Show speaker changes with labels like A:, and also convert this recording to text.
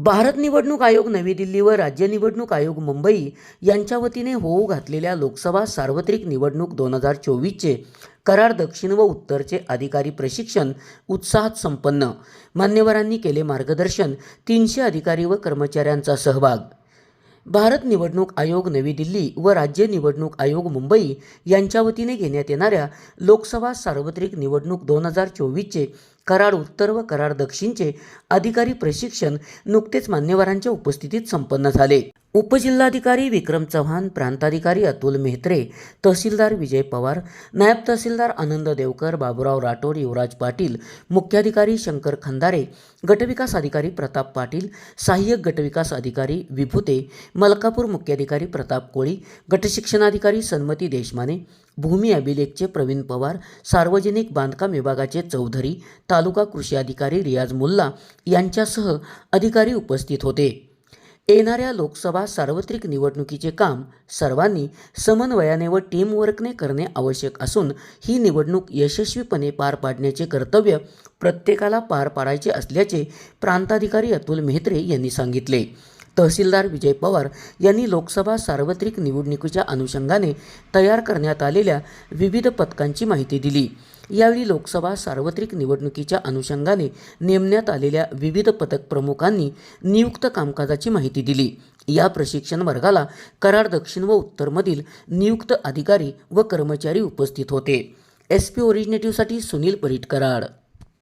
A: भारत निवडणूक आयोग नवी दिल्ली व राज्य निवडणूक आयोग मुंबई यांच्या वतीने होऊ घातलेल्या लोकसभा सार्वत्रिक निवडणूक दोन हजार चोवीसचे करार दक्षिण व उत्तरचे अधिकारी प्रशिक्षण उत्साहात संपन्न. मान्यवरांनी केले मार्गदर्शन तीनशे अधिकारी व कर्मचाऱ्यांचा सहभाग. भारत निवडणूक आयोग नवी दिल्ली व राज्य निवडणूक आयोग मुंबई यांच्या वतीने घेण्यात येणाऱ्या लोकसभा सार्वत्रिक निवडणूक दोन हजार चोवीसचे कराड उत्तर व कराड दक्षिणचे अधिकारी प्रशिक्षण नुकतेच मान्यवरांच्या उपस्थितीत संपन्न झाले. उपजिल्हाधिकारी विक्रम चव्हाण प्रांताधिकारी अतुल मेहत्रे तहसीलदार विजय पवार नायब तहसीलदार आनंद देवकर बाबुराव राठोड युवराज पाटील मुख्याधिकारी शंकर खंदारे गटविकास अधिकारी प्रताप पाटील सहाय्यक गटविकास अधिकारी विभूते मलकापूर मुख्याधिकारी प्रताप कोळी गटशिक्षणाधिकारी सन्मती देशमाने भूमी अभिलेखचे प्रवीण पवार सार्वजनिक बांधकाम विभागाचे चौधरी तालुका कृषी अधिकारी रियाज मुल्ला यांच्यासह अधिकारी उपस्थित होते. येणाऱ्या लोकसभा सार्वत्रिक निवडणुकीचे काम सर्वांनी समन्वयाने व टीमवर्कने करणे आवश्यक असून ही निवडणूक यशस्वीपणे पार पाडण्याचे कर्तव्य प्रत्येकाला पार पाडायचे असल्याचे प्रांताधिकारी अतुल मेहत्रे यांनी सांगितले. तहसीलदार विजय पवार यांनी लोकसभा सार्वत्रिक निवडणुकीच्या अनुषंगाने तयार करण्यात आलेल्या विविध पथकांची माहिती दिली. यावेळी लोकसभा सार्वत्रिक निवडणुकीच्या अनुषंगाने नेमण्यात आलेल्या विविध पथक प्रमुखांनी नियुक्त कामकाजाची माहिती दिली. या प्रशिक्षण वर्गाला कराड दक्षिण व उत्तरमधील नियुक्त अधिकारी व कर्मचारी उपस्थित होते. एस पी ओरिजिनेटिव्हसाठी सुनील परीट कराड.